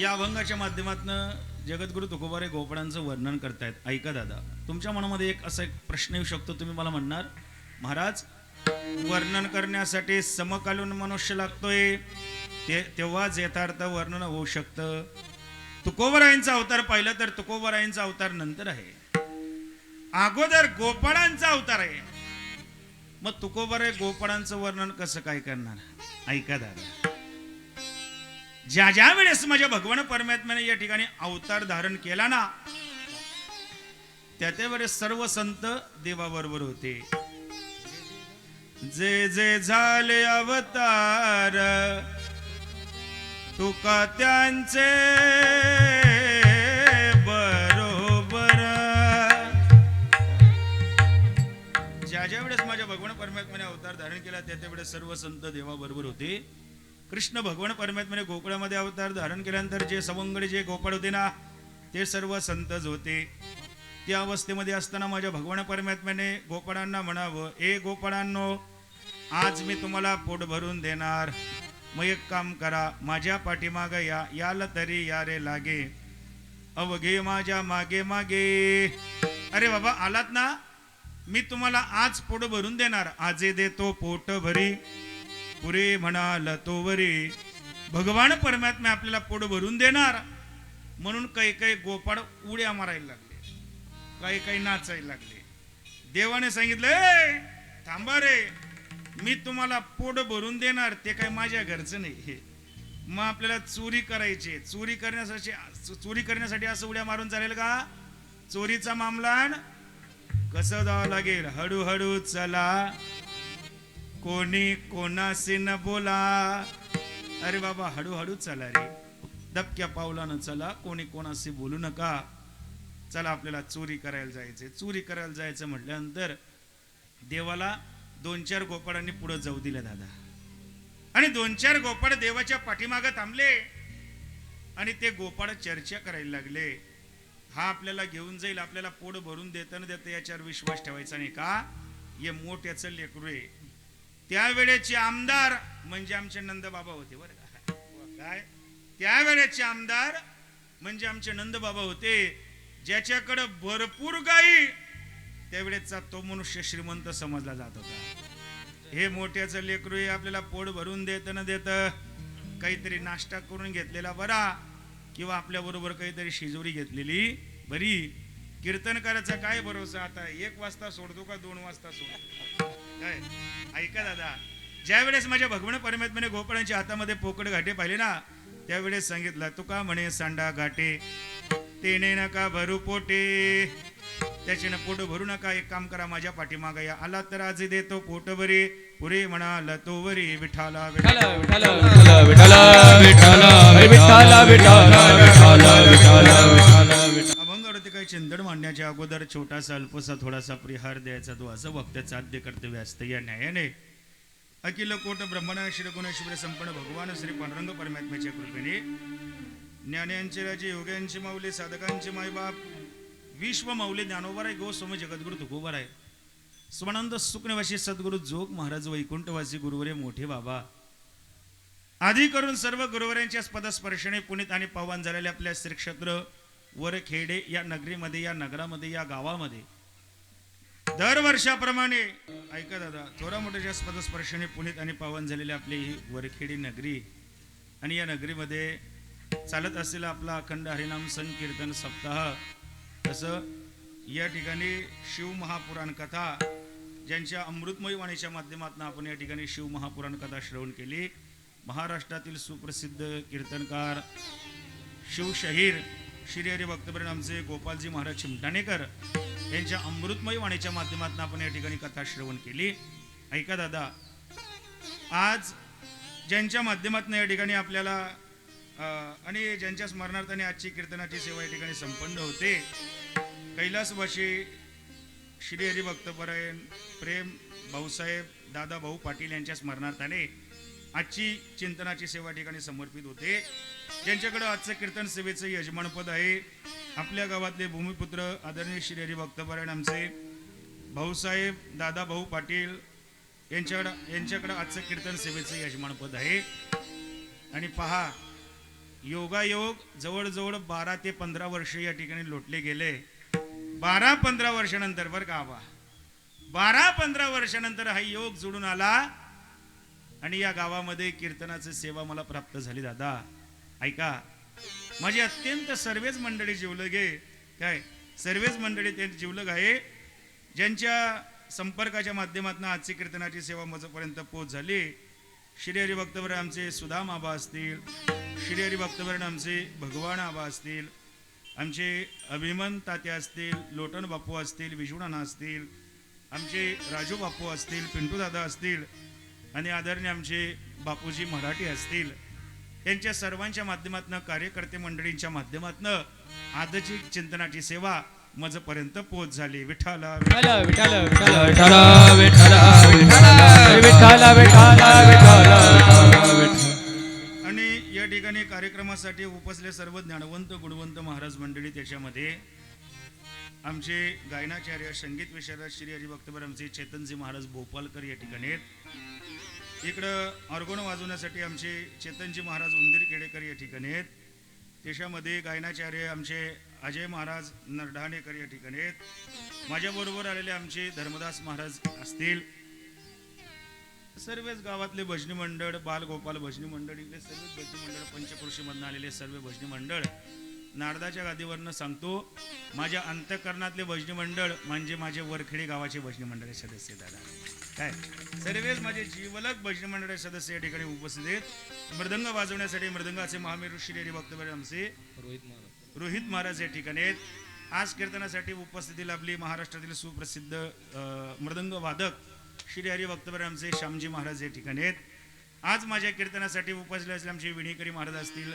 या अभंगाच्या माध्यमातून जगद्गुरु तुकोबारे गोपडांचं वर्णन करतायत. ऐका दादा तुमच्या मनामध्ये एक असा एक प्रश्न येऊ शकतो तुम्ही मला म्हणणार? महाराज वर्णन करण्यासाठी समकालीन मनुष्य लागतोय ते तेव्हाच यथार्थ वर्णन होऊ शकतं. तुकोबरायांचा अवतार पाहिलं तर तुकोबरायांचा अवतार नंतर आहे. अगोदर गोपाळांचा अवतार आहे. मग तुकोबरे गोपाळांचं वर्णन कसं काय करणार? ऐका दादा. ज्या ज्या वेळेस माझ्या भगवान परमात्म्याने या ठिकाणी अवतार धारण केला ना त्या त्या वेळेस सर्व संत देवाबरोबर होते. जे जे झाले अवतार तुका त्यांचे बरोबर. ज्या ज्या वेळेस माझ्या भगवान परमात्म्याने अवतार धारण केला त्या त्या वेळेस सर्व संत देवाबरोबर होते. कृष्ण भगवान परमात्म्याने गोकुळामध्ये अवतार धारण केल्यानंतर जे सवंगडी जे गोपाळ होते ना ते सर्व संतज होते. त्या अवस्थेमध्ये असताना माझ्या भगवान परमात्म्याने गोपाळांना म्हणावं ए गोपाळांनो आज मी तुम्हाला पोट भरून देणार. मग एक काम करा माझ्या पाठीमाग या याल तरी या रे लागे. अवघे माझ्या मागे मागे. अरे बाबा आलात ना? मी तुम्हाला आज पोट भरून देणार. आजे देतो पोट भरी पुरे म्हणाल तो वरे. भगवान परमात्मा आपल्याला पोट भरून देणार. म्हणून काही काही गोपाळ उड्या मारायला लागले. काही काही नाचायला लागले. देवाने सांगितलं थांबा रे. मी तुम्हाला पोट भरून देणार. ते काय माझ्या घरचं नाही हे मग आपल्याला चोरी करायची चोरी करण्यासाठी चोरी करण्यासाठी असं उड्या मारून चालेल का? चोरीचा मामला कसं जावं लागेल? हळूहळू चला. कोणी कोणाशी न बोला? अरे बाबा हळूहळू चला रे. दबक्या पावलानं चला. कोणी कोणाशी बोलू नका. चला आपल्याला चोरी करायला जायचंय. चोरी करायला जायचं म्हटल्यानंतर देवाला दोन चार गोपाळांनी पुढे जाऊ दिलं दादा. आणि दोन चार गोपाळ देवाच्या पाठीमागं थांबले. आणि ते गोपाळ चर्चा करायला लागले. हा आपल्याला घेऊन जाईल आपल्याला पोट भरून देताना देता याच्यावर विश्वास ठेवायचा नाही का? हे मोठ्याचं लेकरू आहे. त्यावेळेचे आमदार म्हणजे आमचे नंदबाबा होते बरं का. काय? त्यावेळेचे आमदार म्हणजे आमचे नंदबाबा होते. ज्याच्याकडे भरपूर गाई त्यावेळेचा तो मनुष्य श्रीमंत समजला जात होता. हे मोठ्याचं लेकरू आपल्याला पोट भरून देत न देत काहीतरी नाश्ता करून घेतलेला बरा किंवा आपल्या बरोबर काहीतरी शिजोरी घेतलेली बरी. कीर्तनकाराचा काय भरोसा? आता एक वाजता सोडतो का दोन वाजता सोडतो? काय ऐका दादा ज्या वेळेस माझ्या भगवान परमात्म्याने गोपाळांच्या हातामध्ये पोकड घाटे पाहिले ना त्यावेळेस सांगितलं तू का म्हणे सांडा घाटे तेने नका भरू पोटे त्याचे ना पोट भरू नका एक काम करा माझ्या पाठीमागा या आला तर आज देतो पोट बरे पुरे म्हणाल तो वरी विठाला विठाला विठाला विठाला विठाला विठाला विठाला विठाला विठाला चिंतन मांडण्याच्या अगोदर छोटासा अल्पसा थोडासा परिहार द्यायचा तो असं वक्त साध्य कर्तव्य असतं. या न्यायाने अखिल कोट ब्रह्मणा श्री गुणेश्वर संपन्न भगवान श्री पांडुरंग परमात्म्याच्या कृपेने ज्ञानांचे राजे योग्यांचे माऊले साधकांचे मायबाप विश्व माऊले ज्ञानोबर आहे गो सोम जगद्गुरु तुकोबर आहे स्वानंद सुखनिवासी सद्गुरु जोग महाराज वैकुंठवासी गुरुवरे मोठे बाबा आधी करून सर्व गुरुवऱ्यांच्या पदस्पर्शने पुनीत आणि पावन झालेल्या आपल्या श्रीक्षेत्र क्षेत्र वरखेडे या नगरीमध्ये या नगरामध्ये या गावामध्ये. दरवर्षाप्रमाणे ऐका दादा थोडा मोठ्याच्या पदस्पर्शाने पुनीत आणि पावन झालेली आपली ही वरखेडी नगरी आणि या नगरीमध्ये चालत असलेला आपला अखंड हरिनाम संकीर्तन सप्ताह तसं या ठिकाणी शिव महापुराण कथा ज्यांच्या अमृतमयी वाणीच्या माध्यमातून आपण या ठिकाणी शिव महापुराण कथा श्रवण केली. महाराष्ट्रातील सुप्रसिद्ध कीर्तनकार शिवशहीर श्री हरी भक्तपरण आमचे गोपालजी महाराज चिमटाणेकर यांच्या अमृतमयी वाणीच्या माध्यमातून आपण या ठिकाणी कथा श्रवण केली. ऐका दादा आज ज्यांच्या माध्यमातून या ठिकाणी आपल्याला आणि ज्यांच्या स्मरणार्थाने आजची कीर्तनाची सेवा या ठिकाणी संपन्न होते कैलासवाशी श्री हरी भक्तपरायण प्रेम भाऊसाहेब दादा भाऊ पाटील यांच्या स्मरणार्थाने आजची चिंतनाची सेवा ठिकाणी समर्पित होते. ज्यांच्याकडे आजचं कीर्तन सेवेचं यजमानपद आहे. आपल्या गावातले भूमिपुत्र आदरणीय श्री हरी भक्तपरायण आमचे भाऊसाहेब दादा भाऊ पाटील यांच्याकडं यांच्याकडं आजचं कीर्तन सेवेचं यजमानपद आहे. आणि पहा योगायोग जवळजवळ बारा ते पंधरा वर्ष या ठिकाणी लोटले गेले. बारा पंधरा वर्षानंतर बरं का बारा पंधरा वर्षानंतर हा योग जुडून आला. आणि या गावामध्ये कीर्तनाची सेवा मला प्राप्त झाली दादा. ऐका माझी अत्यंत सर्वेच मंडळी जिवलग आहे. काय? सर्वेच मंडळी ते जिवलग आहे. ज्यांच्या संपर्काच्या माध्यमातून आजची कीर्तनाची सेवा माझ्यापर्यंत पोच झाली श्री हरिभक्तवर आमचे सुदाम आबा असतील श्री हरी आमचे भगवान आबा असतील आमचे अभिमन तात्या असतील लोटन बापू असतील विष्णुनाना असतील आमचे राजू बापू असतील पिंटू दादा असतील आणि आदरणीय आमचे बापूजी मराठी असतील यांच्या सर्वांच्या माध्यमातनं कार्यकर्ते मंडळींच्या माध्यमातनं आजची चिंतनाची सेवा मजपर्यंत पोहोच झाली विठाला विठाला विठाला विठाला आणि या ठिकाणी कार्यक्रमासाठी उपसले सर्व ज्ञानवंत गुणवंत महाराज मंडळी त्याच्यामध्ये आमचे गायनाचार्य संगीत विशारद श्री हरिभक्तभर आमचे चेतनजी महाराज भोपालकर या ठिकाणी आहेत इकडं ऑर्गोन वाजवण्यासाठी आमचे चेतनजी महाराज उंदीर केडेकर या ठिकाणी आहेत. त्याच्यामध्ये गायनाचार्य आमचे अजय महाराज नरढाणेकर या ठिकाणी आहेत. माझ्याबरोबर आलेले आमचे धर्मदास महाराज असतील. सर्वच गावातले भजनी मंडळ बालगोपाल भजनी मंडळ इकडे सर्वच भजनी मंडळ पंचकृषीमधनं आलेले सर्व भजनी मंडळ नारदाच्या गादीवरनं सांगतो माझ्या अंतकरणातले भजनी मंडळ म्हणजे माझे वरखेडी गावाचे भजनी मंडळ सदस्य दादा. काय? सर्वच माझे जीवलक भजनी मंडळ सदस्य या ठिकाणी उपस्थित आहेत. मृदंग वाजवण्यासाठी मृदंगाचे महामेरू हरी भक्तभर आमचे रोहित महाराज. या ठिकाणी आहेत. आज कीर्तनासाठी उपस्थिती लाभली महाराष्ट्रातील सुप्रसिद्ध मृदंग वादक श्री हरी भक्तभर आमचे श्यामजी महाराज या ठिकाणी आहेत. आज माझ्या कीर्तनासाठी उपस्थित असले आमचे विणीकरी महाराज असतील.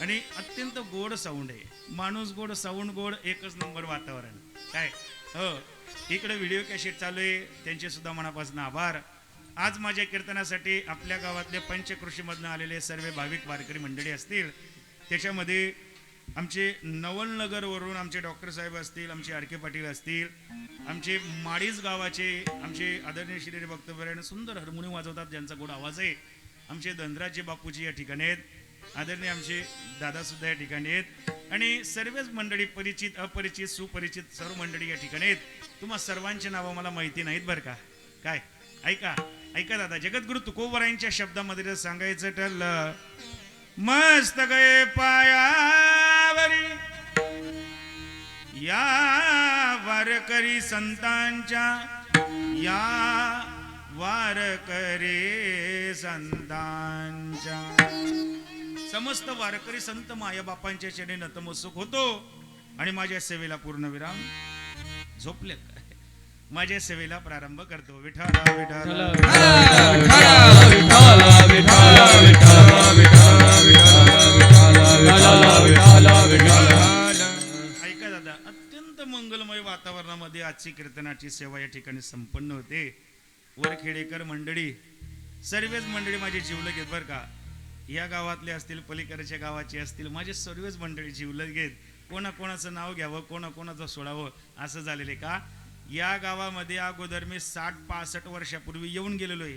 आणि अत्यंत गोड साऊंड आहे. माणूस गोड साऊंड गोड एकच नंबर वातावरण. काय? हो. इकडे व्हिडिओ कॅसेट चालू आहे. त्यांचे सुद्धा मनापासून आभार. आज माझ्या कीर्तनासाठी आपल्या गावातले पंचकृषीमधनं आलेले सर्व भाविक वारकरी मंडळी असतील. त्याच्यामध्ये आमचे नवलनगरवरून आमचे डॉक्टर साहेब असतील आमचे आर के पाटील असतील आमचे माडीज गावाचे आमचे आदरणीय श्री भक्तभरण सुंदर हार्मोनियम वाजवतात ज्यांचा गोड आवाज आहे. आमचे धनराजचे बापूजी या ठिकाणी आहेत. आदरणीय आमचे दादासुद्धा या ठिकाणी आहेत. आणि सर्वच मंडळी परिचित अपरिचित सुपरिचित सर्व मंडळी या ठिकाणी आहेत. तुम्हा सर्वांची नावं मला माहिती नाहीत बरं का? काय? ऐका ऐका दादा जगद्गुरु तुकोबरायांच्या शब्दामध्ये जर सांगायचं ठरलं मस्त गए पायावरी. या वारकरी संतांच्या या वारकरी संतांच्या. समस्त वारकरी संत मायाबापांच्या चेने नतमस्तक होतो आणि माझ्या सेवेला पूर्ण विराम. झोपले माझ्या सेवेला प्रारंभ करतो. विठाला विठाला ऐका दादा अत्यंत मंगलमय वातावरणामध्ये आजची कीर्तनाची सेवा या ठिकाणी संपन्न होते. वरखेडेकर मंडळी सर्वच मंडळी माझे जीवलग आहेत बरं का. या गावातले असतील पलीकडच्या गावाचे असतील माझे सर्वच मंडळी जीवलग घेत कोणाकोणाचं नाव घ्यावं कोणाकोणाचं सोडावं असं झालेलं आहे का? या गावामध्ये अगोदर मी साठ पासष्ट वर्षापूर्वी येऊन गेलेलो आहे.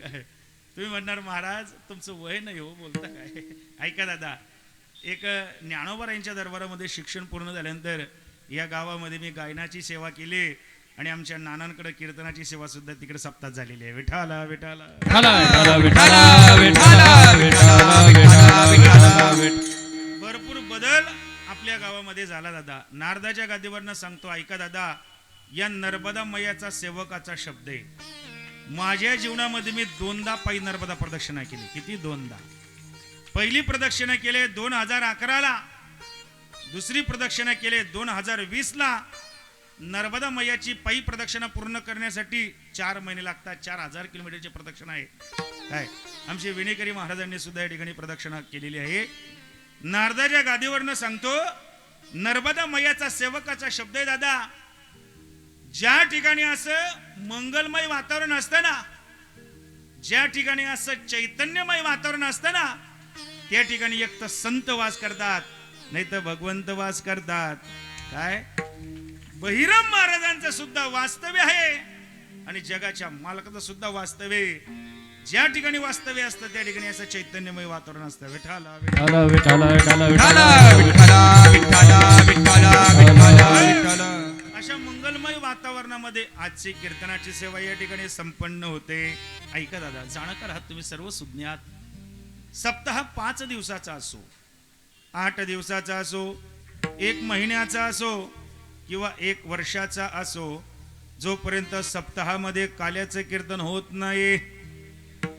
काय? तुम्ही म्हणणार महाराज तुमचं वय नाही हो बोलता काय? ऐका दादा एक ज्ञानोबा दरबारामध्ये शिक्षण पूर्ण झाल्यानंतर या गावामध्ये मी गायनाची सेवा केली. आणि आमच्या नानांकडे कीर्तनाची सेवा सुद्धा तिकडे सप्ताह झालेली आहे. विठाला विठाला भरपूर बदल आपल्या गावामध्ये झाला दादा. नारदाच्या गादीवरनं सांगतो ऐका दादा या नर्मदा मैयाचा सेवकाचा शब्द आहे. माझ्या जीवनामध्ये मी दोनदा पायी नर्मदा प्रदक्षिणा केली. किती दोनदा? पहिली प्रदक्षिणा केले दोन हजार अकराला दुसरी प्रदक्षिणा केले दोन हजार वीस ला नर्मदा मैयाची पायी प्रदक्षिणा पूर्ण करण्यासाठी चार महिने लागतात. चार हजार किलोमीटरची प्रदक्षिणा आहे. काय? आमचे विणेकरी महाराजांनी सुद्धा या ठिकाणी प्रदक्षिणा केलेली आहे. नारदाच्या गादीवरनं सांगतो नर्मदा मैयाचा सेवकाचा शब्द आहे दादा. ज्या ठिकाणी असं मंगलमय वातावरण असतं ना ज्या ठिकाणी असं चैतन्यमय वातावरण असतं ना त्या ठिकाणी एक तर संत वास करतात नाही तर भगवंत वास करतात. काय? बहिरम महाराजांचं सुद्धा वास्तव्य आहे. आणि जगाच्या मालकाचं सुद्धा वास्तव्य आहे. ज्या ठिकाणी वास्तव्य असतं त्या ठिकाणी असं चैतन्यमय वातावरण असतं. विठाला विठाला. विठाला विठाला विठाला अशा मंगलमय वातावरणामध्ये आजची कीर्तनाची सेवा या ठिकाणी संपन्न होते. ऐका दादा जाणकार आहात तुम्ही सर्व सुज्ञात. सप्ताह पाच दिवसाचा असो आठ दिवसाचा असो एक महिन्याचा असो किंवा एक वर्षाचा असो जोपर्यंत सप्ताहामध्ये काल्याचं कीर्तन होत नाही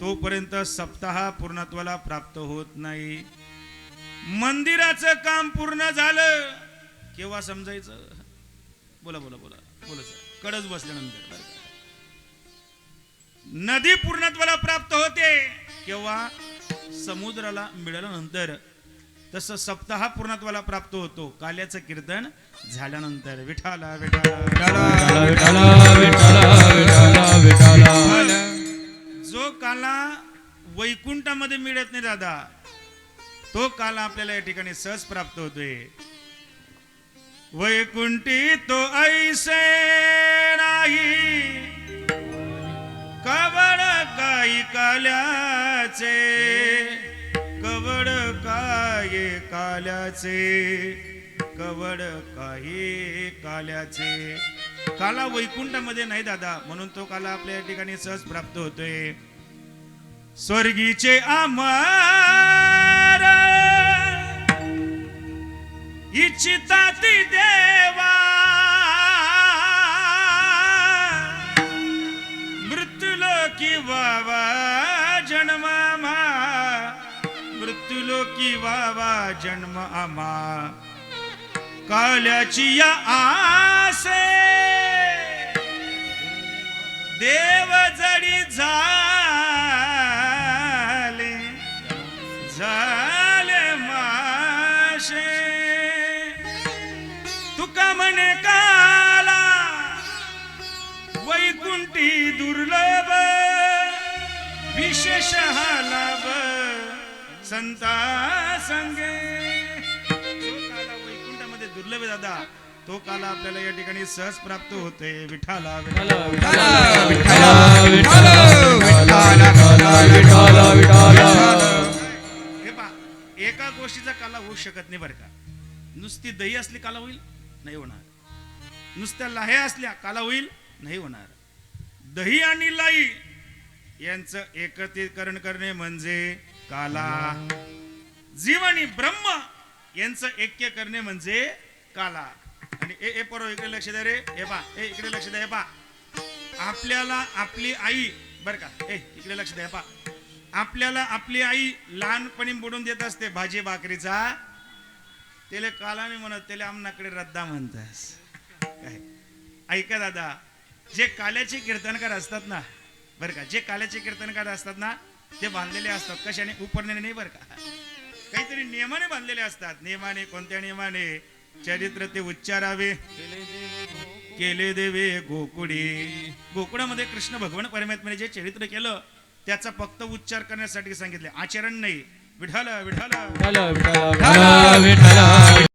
तोपर्यंत सप्ताह पूर्णत्वाला प्राप्त होत नाही. मंदिराचं काम पूर्ण झालं केव्हा समजायचं? बोला बोला बोला बोला कडच बसल्यानंतर. नदी पूर्णत्वाला प्राप्त होते केव्हा? समुद्राला मिळाल्यानंतर. तसं सप्ताह पूर्णत्वाला प्राप्त होतो. काल्याचं कीर्तन झाल्यानंतर. विठाला विठाला विठाला. विठाला विठाला विठाला जो काला वैकुंठामध्ये मिळत नाही दादा तो काला आपल्याला या ठिकाणी सहज प्राप्त होतोय. वैकुंठी तो ऐसे नाही. कवड काही काल्याचे कवड काय काल्याचे? कवड काही काल्याचे? काला वैकुंठामध्ये नाही दादा म्हणून तो काला आपल्या या ठिकाणी सहज प्राप्त होतोय. स्वर्गीचे आमार इच्छिता ती मृत्यूलोकी वावा जन्म आमा काल्याची या आसे देव संता संगे. जो काला वैकुंठामध्ये दुर्लभ दादा. तो काला आपल्याला या ठिकाणी सहज प्राप्त होते. विठाला विठाला. विठाला विठाला विठाला विठाला हे पा एका गोष्टीचा काला होऊ शकत नाही बरं का. नुसती दही असली काला होईल नाही होणार. नुसत्या लाह्या असल्या काला होईल नाही होणार. दही आणि लाई यांचं एकत्रीकरण करणे म्हणजे काला. जीव आणि ब्रह्म यांचं ऐक्य करणे म्हणजे काला. आणि ए ए परो इकडे लक्ष द्या रे. हे पा ए इकडे लक्ष द्या हे पा आपल्याला आपली आई बर का ए इकडे लक्ष द्या पा आपल्याला आपली आई लहानपणी बुडून देत असते भाजी भाकरीचा. त्याला काला नाही म्हणत त्याला आमनाकडे रद्दा म्हणतास काय? ऐका दादा जे काल्याचे कीर्तनकार असतात ना बरं का? जे काल्याचे कीर्तनकार असतात ना ते बांधलेले असतात. कशाने? उपरण्याने नाही बरं का? काहीतरी नियमाने बांधलेले असतात. नियमाने कोणत्या नियमाने? चरित्र ते उच्चारावे. केले देवे गोकुडी गोकुळामध्ये कृष्ण भगवान परमात्म्याने जे चरित्र केलं त्याचा फक्त उच्चार करण्यासाठी सांगितले. आचरण नाही. विठाला विठाला विठाला विठाला विठाला